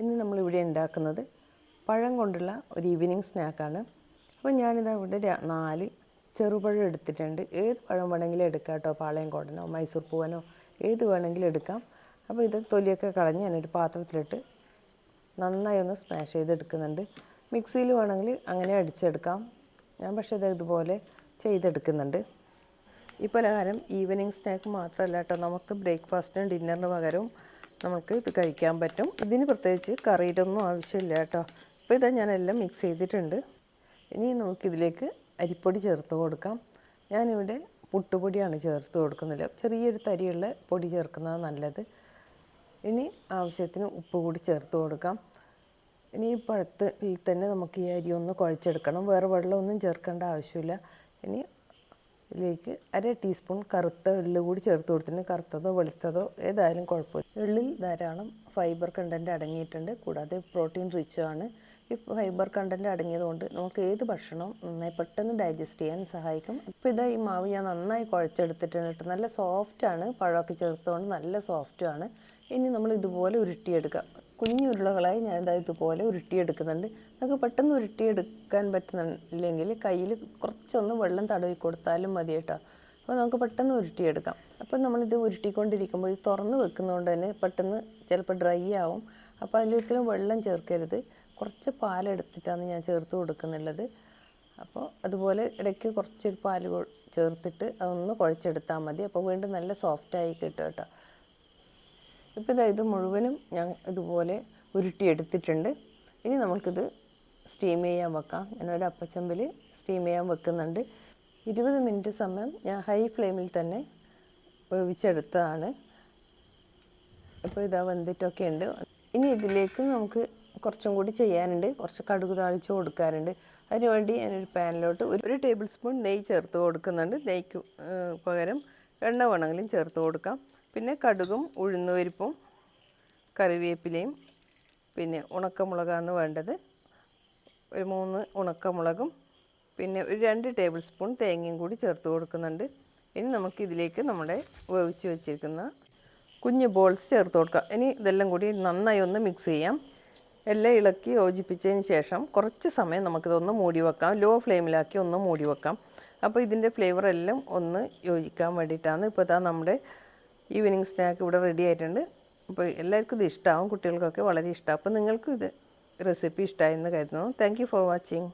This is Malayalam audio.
ഇന്ന് നമ്മളിവിടെ ഉണ്ടാക്കുന്നത് പഴം കൊണ്ടുള്ള ഒരു ഈവനിങ് സ്നാക്കാണ് അപ്പോൾ ഞാനിതാ ഇവിടെ നാല് ചെറുപഴം എടുത്തിട്ടുണ്ട്. ഏത് പഴം വേണമെങ്കിലും എടുക്കാം കേട്ടോ. പാളയം കോടനോ മൈസൂർ പൂവനോ ഏത് വേണമെങ്കിലും എടുക്കാം. അപ്പോൾ ഇത് തൊലിയൊക്കെ കളഞ്ഞ് ഞാനൊരു പാത്രത്തിലിട്ട് നന്നായി ഒന്ന് സ്മാഷ് ചെയ്തെടുക്കുന്നുണ്ട്. മിക്സിയിൽ വേണമെങ്കിൽ അങ്ങനെ അടിച്ചെടുക്കാം. ഞാൻ പക്ഷേ ഇത് ഇതുപോലെ ചെയ്തെടുക്കുന്നുണ്ട്. ഈ പലഹാരം ഈവനിങ് സ്നാക്ക് മാത്രമല്ല കേട്ടോ. നമുക്ക് ബ്രേക്ക്ഫാസ്റ്റിനും ഡിന്നറിന് പകരവും നമുക്ക് ഇത് കഴിക്കാൻ പറ്റും. ഇതിന് പ്രത്യേകിച്ച് കറിയുടെ ഒന്നും ആവശ്യമില്ല കേട്ടോ. അപ്പോൾ ഇതാ ഞാനെല്ലാം മിക്സ് ചെയ്തിട്ടുണ്ട്. ഇനി നമുക്കിതിലേക്ക് അരിപ്പൊടി ചേർത്ത് കൊടുക്കാം. ഞാനിവിടെ പുട്ടുപൊടിയാണ് ചേർത്ത് കൊടുക്കുന്നത്. ചെറിയൊരു തരിയുള്ള പൊടി ചേർക്കുന്നതാണ് നല്ലത്. ഇനി ആവശ്യത്തിന് ഉപ്പ് കൂടി ചേർത്ത് കൊടുക്കാം. ഇനി ഈ പഴത്തിൽ തന്നെ നമുക്ക് ഈ അരി ഒന്ന് കുഴച്ചെടുക്കണം. വേറെ വെള്ളമൊന്നും ചേർക്കേണ്ട ആവശ്യമില്ല. ഇനി ഇതിലേക്ക് അര ടീസ്പൂൺ കറുത്ത എള്ള് കൂടി ചേർത്ത് കൊടുത്തിട്ടുണ്ട്. കറുത്തതോ വെളുത്തതോ ഏതായാലും കുഴപ്പമില്ല. എള്ളിൽ ധാരാളം ഫൈബർ കണ്ടന്റ് അടങ്ങിയിട്ടുണ്ട്. കൂടാതെ പ്രോട്ടീൻ റിച്ച് ആണ്. ഈ ഫൈബർ കണ്ടന്റ് അടങ്ങിയതുകൊണ്ട് നമുക്ക് ഏത് ഭക്ഷണവും നന്നായി പെട്ടെന്ന് ഡൈജസ്റ്റ് ചെയ്യാൻ സഹായിക്കും. ഇപ്പോൾ ഇതാ ഈ മാവ് ഞാൻ നന്നായി കുഴച്ചെടുത്തിട്ടുണ്ട്. നല്ല സോഫ്റ്റാണ് പഴമൊക്കെ ചേർത്തുകൊണ്ട് നല്ല സോഫ്റ്റുമാണ് ഇനി നമ്മൾ ഇതുപോലെ ഉരുട്ടിയെടുക്കുക കുഞ്ഞു ഉരുളകളായി ഞാൻ ഇതാ ഇതുപോലെ ഉരുട്ടിയെടുക്കുന്നുണ്ട്. നമുക്ക് പെട്ടെന്ന് ഉരുട്ടിയെടുക്കാൻ പറ്റുന്നില്ലെങ്കിൽ കയ്യിൽ കുറച്ചൊന്ന് വെള്ളം തടവി കൊടുത്താലും മതി കേട്ടോ. അപ്പോൾ നമുക്ക് പെട്ടെന്ന് ഉരുട്ടിയെടുക്കാം. അപ്പോൾ നമ്മളിത് ഉരുട്ടിക്കൊണ്ടിരിക്കുമ്പോൾ ഇത് തുറന്ന് വെക്കുന്നതുകൊണ്ട് തന്നെ പെട്ടെന്ന് ചിലപ്പോൾ ഡ്രൈ ആവും. അപ്പോൾ അതിലൊരിക്കലും വെള്ളം ചേർക്കരുത്. കുറച്ച് പാലെടുത്തിട്ടാണ് ഞാൻ ചേർത്ത് കൊടുക്കുന്നുള്ളത്. അപ്പോൾ അതുപോലെ ഇടയ്ക്ക് കുറച്ച് പാൽ ചേർത്തിട്ട് അതൊന്ന് കുഴച്ചെടുത്താൽ മതി. അപ്പോൾ വീണ്ടും നല്ല സോഫ്റ്റായി കിട്ടും കേട്ടോ. ഇപ്പോൾ ഇതാ ഇത് മുഴുവനും ഞാൻ ഇതുപോലെ ഉരുട്ടിയെടുത്തിട്ടുണ്ട്. ഇനി നമുക്കിത് സ്റ്റീം ചെയ്യാൻ വെക്കാം. ഞാനൊരു അപ്പച്ചമ്പിൽ സ്റ്റീം ചെയ്യാൻ വെക്കുന്നുണ്ട്. ഇരുപത് മിനിറ്റ് സമയം ഞാൻ ഹൈ ഫ്ലെയിമിൽ തന്നെ വേവിച്ചെടുത്തതാണ്. ഇപ്പോൾ ഇതാ വെന്തിട്ടൊക്കെ ഉണ്ട്. ഇനി ഇതിലേക്ക് നമുക്ക് കുറച്ചും കൂടി ചെയ്യാനുണ്ട്. കുറച്ച് കടുക് താളിച്ച് കൊടുക്കാറുണ്ട് അതിനുവേണ്ടി ഞാനൊരു പാനിലോട്ട് ഒരു ടേബിൾ സ്പൂൺ നെയ്യ് ചേർത്ത് കൊടുക്കുന്നുണ്ട്. നെയ്ക്ക് പകരം എണ്ണ വേണമെങ്കിലും ചേർത്ത് കൊടുക്കാം. പിന്നെ കടുകും ഉഴുന്നുപരിപ്പും കറിവേപ്പിലയും പിന്നെ ഉണക്കമുളകാണ് വേണ്ടത്. ഒരു മൂന്ന് ഉണക്കമുളകും പിന്നെ ഒരു രണ്ട് ടേബിൾ സ്പൂൺ തേങ്ങയും കൂടി ചേർത്ത് കൊടുക്കുന്നുണ്ട്. ഇനി നമുക്കിതിലേക്ക് നമ്മുടെ വേവിച്ച് വെച്ചിരിക്കുന്ന കുഞ്ഞ് ബോൾസ് ചേർത്ത് കൊടുക്കാം. ഇനി ഇതെല്ലാം കൂടി നന്നായി ഒന്ന് മിക്സ് ചെയ്യാം. എല്ലാം ഇളക്കി യോജിപ്പിച്ചതിന് ശേഷം കുറച്ച് സമയം നമുക്കിതൊന്ന് മൂടി വെക്കാം. ലോ ഫ്ലെയിമിലാക്കി ഒന്ന് മൂടി വെക്കാം. അപ്പോൾ ഇതിന്റെ ഫ്ലേവർ എല്ലാം ഒന്ന് യോജിക്കാൻ വേണ്ടിയിട്ടാണ് ഇപ്പോൾ ഇതാ നമ്മുടെ ഈവനിങ് സ്നാക്ക് ഇവിടെ റെഡി ആയിട്ടുണ്ട്. അപ്പോൾ എല്ലാവർക്കും ഇത് ഇഷ്ടമാവും കുട്ടികൾക്കൊക്കെ വളരെ ഇഷ്ടമാവും അപ്പോൾ നിങ്ങൾക്കും ഇത് റെസിപ്പി ഇഷ്ടമായെന്ന് കരുതുന്നു. Thank for watching